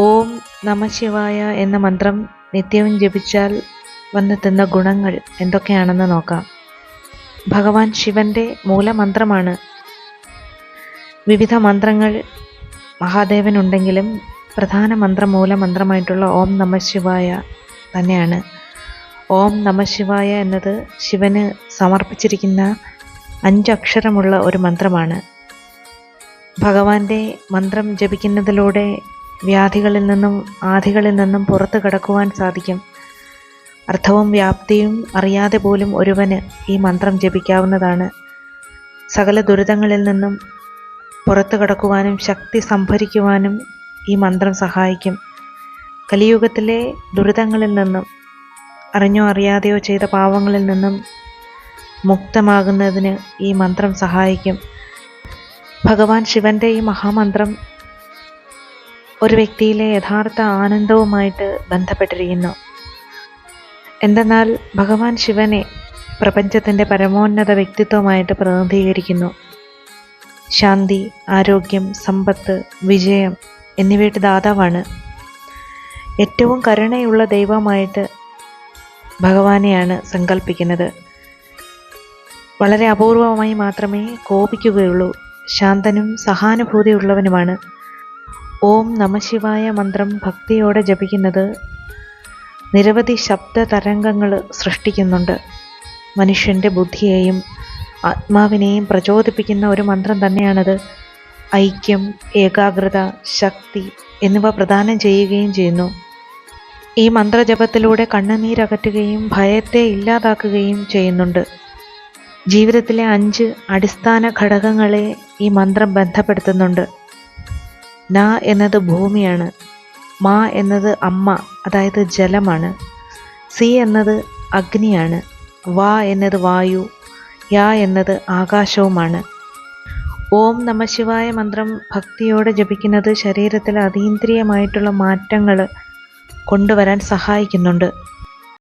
ഓം നമശിവായ എന്ന മന്ത്രം നിത്യവും ജപിച്ചാൽ വന്നെത്തുന്ന ഗുണങ്ങൾ എന്തൊക്കെയാണെന്ന് നോക്കാം. ഭഗവാൻ ശിവന്റെ മൂലമന്ത്രമാണ്. വിവിധ മന്ത്രങ്ങൾ മഹാദേവനുണ്ടെങ്കിലും പ്രധാന മന്ത്രം മൂലമന്ത്രമായിട്ടുള്ള ഓം നമശിവായ തന്നെയാണ്. ഓം നമശിവായ എന്നത് ശിവന് സമർപ്പിച്ചിരിക്കുന്ന അഞ്ചക്ഷരമുള്ള ഒരു മന്ത്രമാണ്. ഭഗവാന്റെ മന്ത്രം ജപിക്കുന്നതിലൂടെ വ്യാധികളിൽ നിന്നും ആധികളിൽ നിന്നും പുറത്തു കടക്കുവാൻ സാധിക്കും. അർത്ഥവും വ്യാപ്തിയും അറിയാതെ പോലും ഒരുവന് ഈ മന്ത്രം ജപിക്കാവുന്നതാണ്. സകല ദുരിതങ്ങളിൽ നിന്നും പുറത്തു കടക്കുവാനും ശക്തി സംഭരിക്കുവാനും ഈ മന്ത്രം സഹായിക്കും. കലിയുഗത്തിലെ ദുരിതങ്ങളിൽ നിന്നും അറിഞ്ഞോ അറിയാതെയോ ചെയ്ത പാവങ്ങളിൽ നിന്നും മുക്തമാകുന്നതിന് ഈ മന്ത്രം സഹായിക്കും. ഭഗവാൻ ശിവന്റെ ഈ മഹാമന്ത്രം ഒരു വ്യക്തിയിലെ യഥാർത്ഥ ആനന്ദവുമായിട്ട് ബന്ധപ്പെട്ടിരിക്കുന്നു. എന്തെന്നാൽ ഭഗവാൻ ശിവനെ പ്രപഞ്ചത്തിന്റെ പരമോന്നത വ്യക്തിത്വമായിട്ട് പ്രതിനിധീകരിക്കുന്നു. ശാന്തി ആരോഗ്യം സമ്പത്ത് വിജയം എന്നിവയുടെ ദാതാവാണ്. ഏറ്റവും കരുണയുള്ള ദൈവമായിട്ട് ഭഗവാനെയാണ് സങ്കല്പിക്കുന്നത് വളരെ അപൂർവമായി മാത്രമേ കോപിക്കുകയുള്ളൂ. ശാന്തനും സഹാനുഭൂതിയുള്ളവനുമാണ്. ഓം നമശിവായ മന്ത്രം ഭക്തിയോടെ ജപിക്കുന്നത് നിരവധി ശബ്ദ തരംഗങ്ങൾ സൃഷ്ടിക്കുന്നുണ്ട്. മനുഷ്യന്റെ ബുദ്ധിയെയും ആത്മാവിനെയും പ്രചോദിപ്പിക്കുന്ന ഒരു മന്ത്രം തന്നെയാണത്. ഐക്യം ഏകാഗ്രത ശക്തി എന്നിവ പ്രദാനം ചെയ്യുകയും ചെയ്യുന്നു. ഈ മന്ത്രജപത്തിലൂടെ കണ്ണുനീരകറ്റുകയും ഭയത്തെ ഇല്ലാതാക്കുകയും ചെയ്യുന്നുണ്ട്. ജീവിതത്തിലെ അഞ്ച് അടിസ്ഥാന ഘടകങ്ങളെ ഈ മന്ത്രം ബന്ധപ്പെടുത്തുന്നുണ്ട്. ന എന്നത് ഭൂമിയാണ്. മാ എന്നത് അമ്മ അതായത് ജലമാണ്. സി എന്നത് അഗ്നിയാണ്. വാ എന്നത് വായു യാ എന്നത് ആകാശവുമാണ്. ഓം നമശിവായ മന്ത്രം ഭക്തിയോടെ ജപിക്കുന്നത് ശരീരത്തിൽ അതീന്ദ്രിയമായിട്ടുള്ള മാറ്റങ്ങൾ കൊണ്ടുവരാൻ സഹായിക്കുന്നുണ്ട്.